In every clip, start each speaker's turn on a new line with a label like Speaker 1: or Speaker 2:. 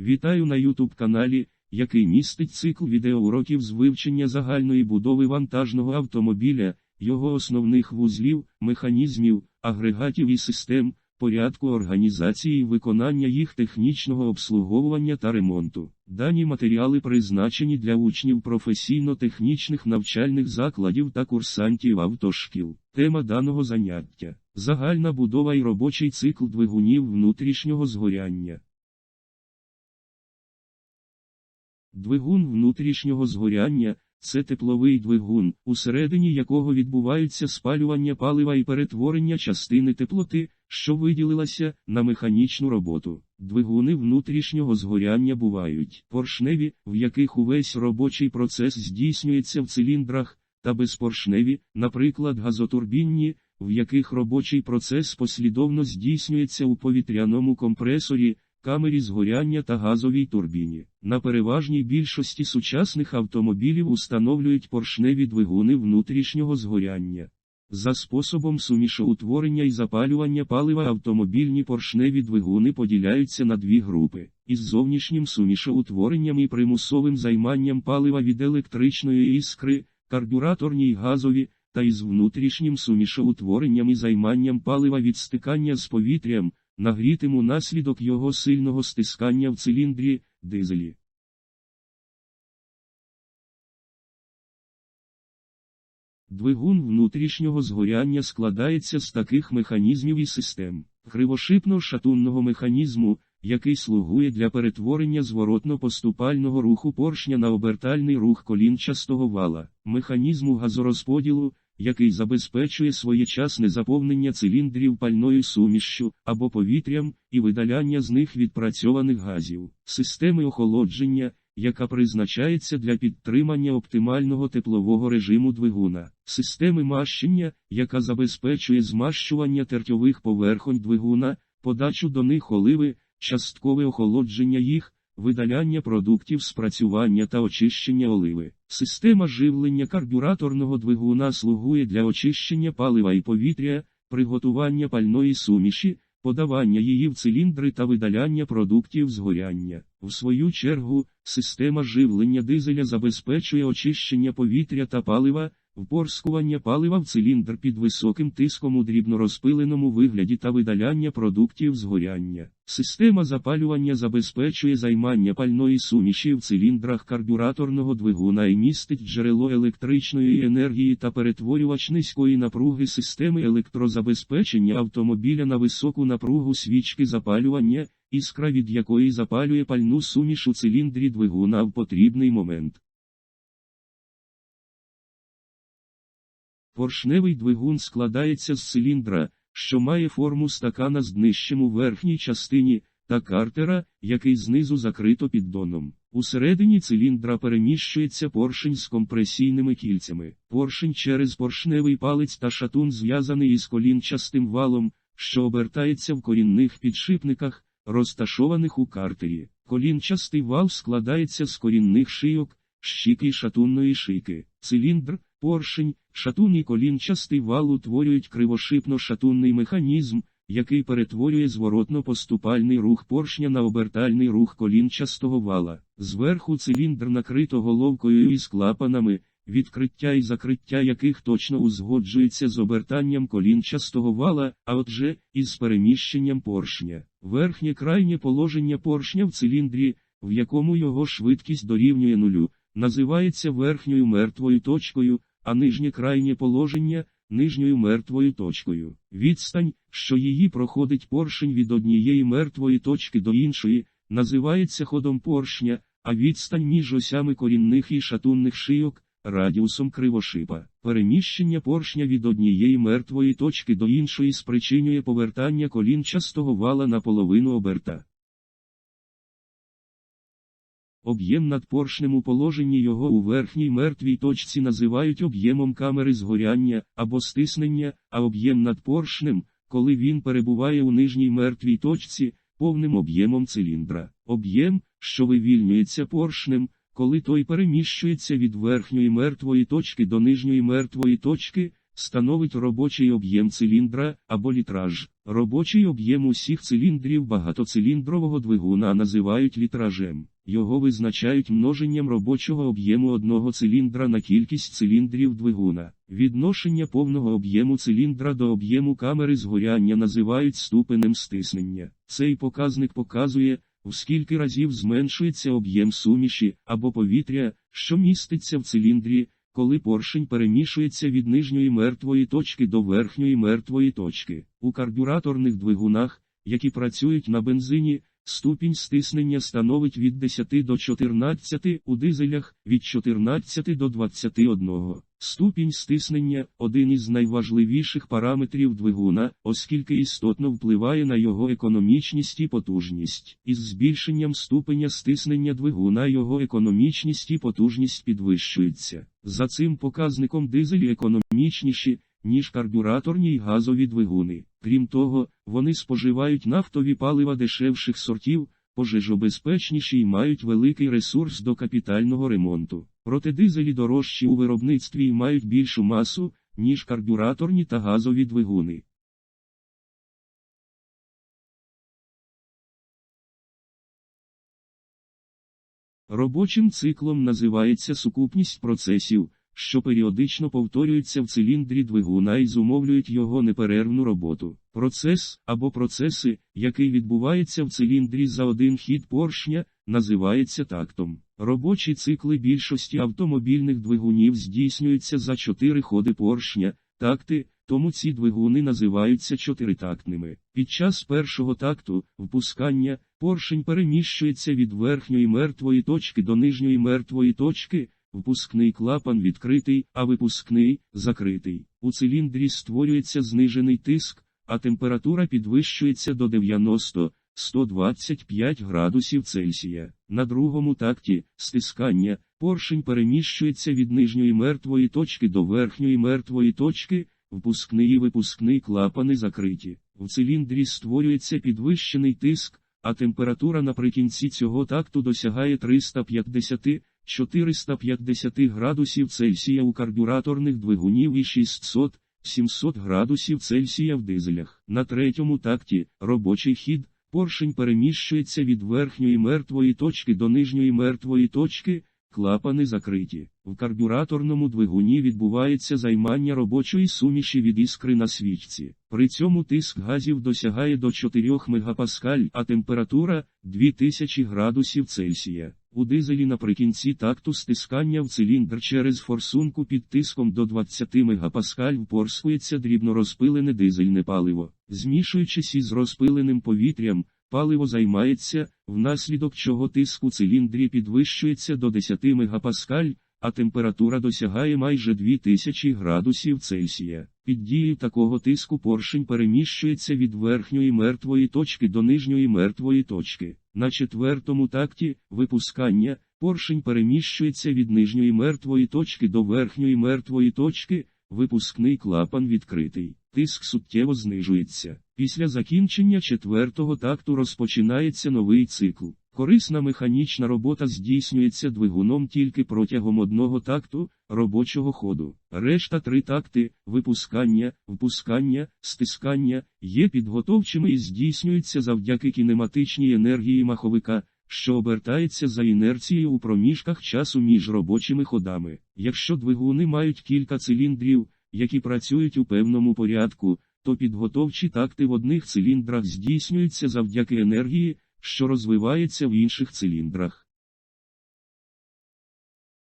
Speaker 1: Вітаю на YouTube каналі, який містить цикл відеоуроків з вивчення загальної будови вантажного автомобіля, його основних вузлів, механізмів, агрегатів і систем, порядку організації і виконання їх технічного обслуговування та ремонту. Дані матеріали призначені для учнів професійно-технічних навчальних закладів та курсантів автошкіл. Тема даного заняття загальна будова і робочий цикл двигунів внутрішнього згоряння. Двигун внутрішнього згоряння це тепловий двигун, усередині якого відбуваються спалювання палива і перетворення частини теплоти, що виділилася, на механічну роботу. Двигуни внутрішнього згоряння бувають поршневі, в яких увесь робочий процес здійснюється в циліндрах, та безпоршневі, наприклад, газотурбінні, в яких робочий процес послідовно здійснюється у повітряному компресорі, камері згоряння та газовій турбіні. На переважній більшості сучасних автомобілів установлюють поршневі двигуни внутрішнього згоряння. За способом сумішоутворення і запалювання палива автомобільні поршневі двигуни поділяються на дві групи. Із зовнішнім сумішоутворенням і примусовим займанням палива від електричної іскри, карбюраторні й газові, та із внутрішнім сумішоутворенням і займанням палива від стикання з повітрям, нагрітим унаслідок його сильного стискання в циліндрі, дизелі. Двигун внутрішнього згоряння складається з таких механізмів і систем кривошипно-шатунного механізму, який слугує для перетворення зворотно-поступального руху поршня на обертальний рух колінчастого вала, механізму газорозподілу, який забезпечує своєчасне заповнення циліндрів пальною сумішшю або повітрям і видаляння з них відпрацьованих газів, системи охолодження, яка призначається для підтримання оптимального теплового режиму двигуна, системи мащення, яка забезпечує змащування тертьових поверхонь двигуна, подачу до них оливи, часткове охолодження їх, видаляння продуктів спрацювання та очищення оливи. Система живлення карбюраторного двигуна слугує для очищення палива і повітря, приготування пальної суміші, подавання її в циліндри та видаляння продуктів згоряння. В свою чергу, система живлення дизеля забезпечує очищення повітря та палива, впорскування палива в циліндр під високим тиском у дрібнорозпиленому вигляді та видаляння продуктів згоряння. Система запалювання забезпечує займання пальної суміші в циліндрах карбюраторного двигуна і містить джерело електричної енергії та перетворювач низької напруги системи електрозабезпечення автомобіля на високу напругу свічки запалювання, іскра від якої запалює пальну суміш у циліндрі двигуна в потрібний момент. Поршневий двигун складається з циліндра, що має форму стакана з днищем у верхній частині, та картера, який знизу закрито піддоном. Усередині циліндра переміщується поршень з компресійними кільцями. Поршень через поршневий палець та шатун зв'язаний із колінчастим валом, що обертається в корінних підшипниках, розташованих у картері. Колінчастий вал складається з корінних шийок, щіки і шатунної шийки. Циліндр, поршень, шатун і колінчастий вал утворюють кривошипно-шатунний механізм, який перетворює зворотно-поступальний рух поршня на обертальний рух колінчастого вала. Зверху циліндр накрито головкою із клапанами, відкриття і закриття яких точно узгоджується з обертанням колінчастого вала, а отже, із переміщенням поршня. Верхнє крайнє положення поршня в циліндрі, в якому його швидкість дорівнює нулю, називається верхньою мертвою точкою, а нижнє крайнє положення нижньою мертвою точкою. Відстань, що її проходить поршень від однієї мертвої точки до іншої, називається ходом поршня, а відстань між осями корінних і шатунних шийок радіусом кривошипа. Переміщення поршня від однієї мертвої точки до іншої спричинює повертання колінчастого вала на половину оберта. Об'єм над поршнем у положенні його у верхній мертвій точці називають об'ємом камери згоряння або стиснення, а об'єм над поршнем, коли він перебуває у нижній мертвій точці, повним об'ємом циліндра. Об'єм, що вивільнюється поршнем, коли той переміщується від верхньої мертвої точки до нижньої мертвої точки, становить робочий об'єм циліндра або літраж. Робочий об'єм усіх циліндрів багатоциліндрового двигуна називають літражем. Його визначають множенням робочого об'єму одного циліндра на кількість циліндрів двигуна. Відношення повного об'єму циліндра до об'єму камери згоряння називають ступенем стиснення. Цей показник показує, в скільки разів зменшується об'єм суміші або повітря, що міститься в циліндрі, коли поршень перемішується від нижньої мертвої точки до верхньої мертвої точки. У карбюраторних двигунах, які працюють на бензині, ступінь стиснення становить від 10 до 14, у дизелях від 14 до 21. Ступінь стиснення один із найважливіших параметрів двигуна, оскільки істотно впливає на його економічність і потужність. Із збільшенням ступеня стиснення двигуна його економічність і потужність підвищуються. За цим показником дизелі економічніші, ніж карбюраторні й газові двигуни. Крім того, вони споживають нафтові палива дешевших сортів, пожежобезпечніші й мають великий ресурс до капітального ремонту. Проте дизелі дорожчі у виробництві і мають більшу масу, ніж карбюраторні та газові двигуни. Робочим циклом називається сукупність процесів, що періодично повторюються в циліндрі двигуна і зумовлюють його неперервну роботу. Процес або процеси, який відбувається в циліндрі за один хід поршня, називається тактом. Робочі цикли більшості автомобільних двигунів здійснюються за чотири ходи поршня, такти, тому ці двигуни називаються чотиритактними. Під час першого такту, впускання, поршень переміщується від верхньої мертвої точки до нижньої мертвої точки, впускний клапан відкритий, а випускний закритий. У циліндрі створюється знижений тиск, а температура підвищується до 90 125 градусів Цельсія. На другому такті стискання поршень переміщується від нижньої мертвої точки до верхньої мертвої точки, впускний і випускний клапани закриті. В циліндрі створюється підвищений тиск, а температура наприкінці цього такту досягає 350 450 градусів Цельсія у карбюраторних двигунів і 600 700 градусів Цельсія в дизелях. На третьому такті робочий хід. Поршень переміщується від верхньої мертвої точки до нижньої мертвої точки, клапани закриті. В карбюраторному двигуні відбувається займання робочої суміші від іскри на свічці. При цьому тиск газів досягає до 4 мегапаскаль, а температура 2000 градусів Цельсія. У дизелі наприкінці такту стискання в циліндр через форсунку під тиском до 20 мегапаскаль впорскується дрібно розпилене дизельне паливо. Змішуючись із розпиленим повітрям, паливо займається, внаслідок чого тиск у циліндрі підвищується до 10 мегапаскаль, а температура досягає майже 2000 градусів Цельсія. Під дією такого тиску поршень переміщується від верхньої мертвої точки до нижньої мертвої точки. На четвертому такті випускання поршень переміщується від нижньої мертвої точки до верхньої мертвої точки, випускний клапан відкритий. Тиск суттєво знижується. Після закінчення четвертого такту розпочинається новий цикл. Корисна механічна робота здійснюється двигуном тільки протягом одного такту робочого ходу. Решта три такти випускання, впускання, стискання є підготовчими і здійснюються завдяки кінематичній енергії маховика, що обертається за інерцією у проміжках часу між робочими ходами. Якщо двигуни мають кілька циліндрів, які працюють у певному порядку, то підготовчі такти в одних циліндрах здійснюються завдяки енергії що розвивається в інших циліндрах.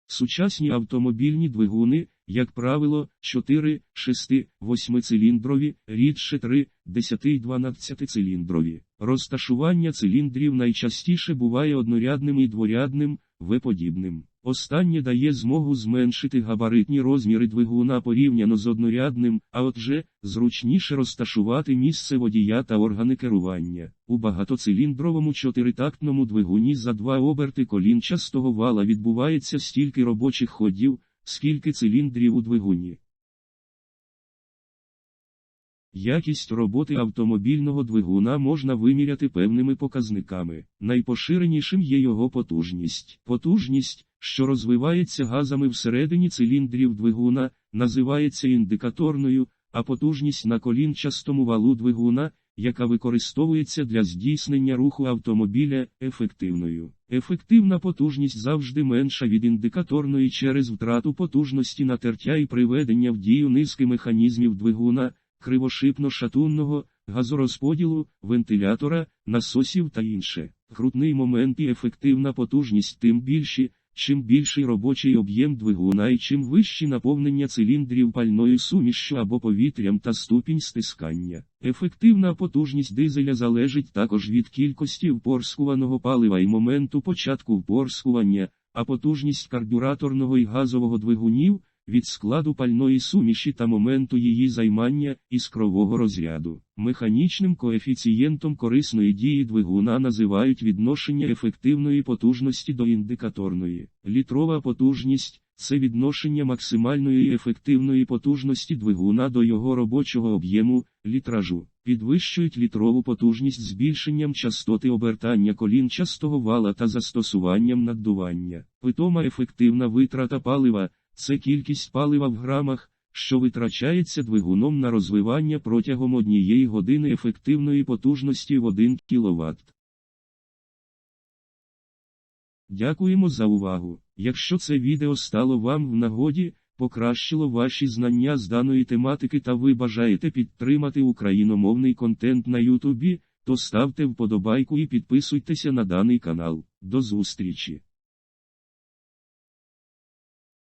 Speaker 1: Сучасні автомобільні двигуни, як правило, 4, 6, 8 циліндрові, рідше 3, 10 і 12 циліндрові. Розташування циліндрів найчастіше буває однорядним і дворядним, В-подібним. Останнє дає змогу зменшити габаритні розміри двигуна порівняно з однорядним, а отже, зручніше розташувати місце водія та органи керування. У багатоциліндровому чотиритактному двигуні за два оберти колінчастого вала відбувається стільки робочих ходів, скільки циліндрів у двигуні. Якість роботи автомобільного двигуна можна виміряти певними показниками. Найпоширенішим є його потужність. Потужність, що розвивається газами всередині циліндрів двигуна, називається індикаторною, а потужність на колінчастому валу двигуна, яка використовується для здійснення руху автомобіля, ефективною. Ефективна потужність завжди менша від індикаторної через втрату потужності натертя і приведення в дію низки механізмів двигуна, кривошипно-шатунного, газорозподілу, вентилятора, насосів та інше. Крутний момент і ефективна потужність тим більші, чим більший робочий об'єм двигуна і чим вищі наповнення циліндрів пальною сумішшю або повітрям та ступінь стискання. Ефективна потужність дизеля залежить також від кількості впорскуваного палива і моменту початку впорскування, а потужність карбюраторного і газового двигунів від складу пальної суміші та моменту її займання іскрового розряду. Механічним коефіцієнтом корисної дії двигуна називають відношення ефективної потужності до індикаторної. Літрова потужність це відношення максимальної ефективної потужності двигуна до його робочого об'єму, літражу. Підвищують літрову потужність збільшенням частоти обертання колінчастого вала та застосуванням наддування. Питома ефективна витрата палива це кількість палива в грамах, що витрачається двигуном на розвивання протягом однієї години ефективної потужності в 1 кВт. Дякуємо за увагу. Якщо це відео стало вам в нагоді, покращило ваші знання з даної тематики та ви бажаєте підтримати україномовний контент на Ютубі, то ставте вподобайку і підписуйтеся на даний канал. До зустрічі!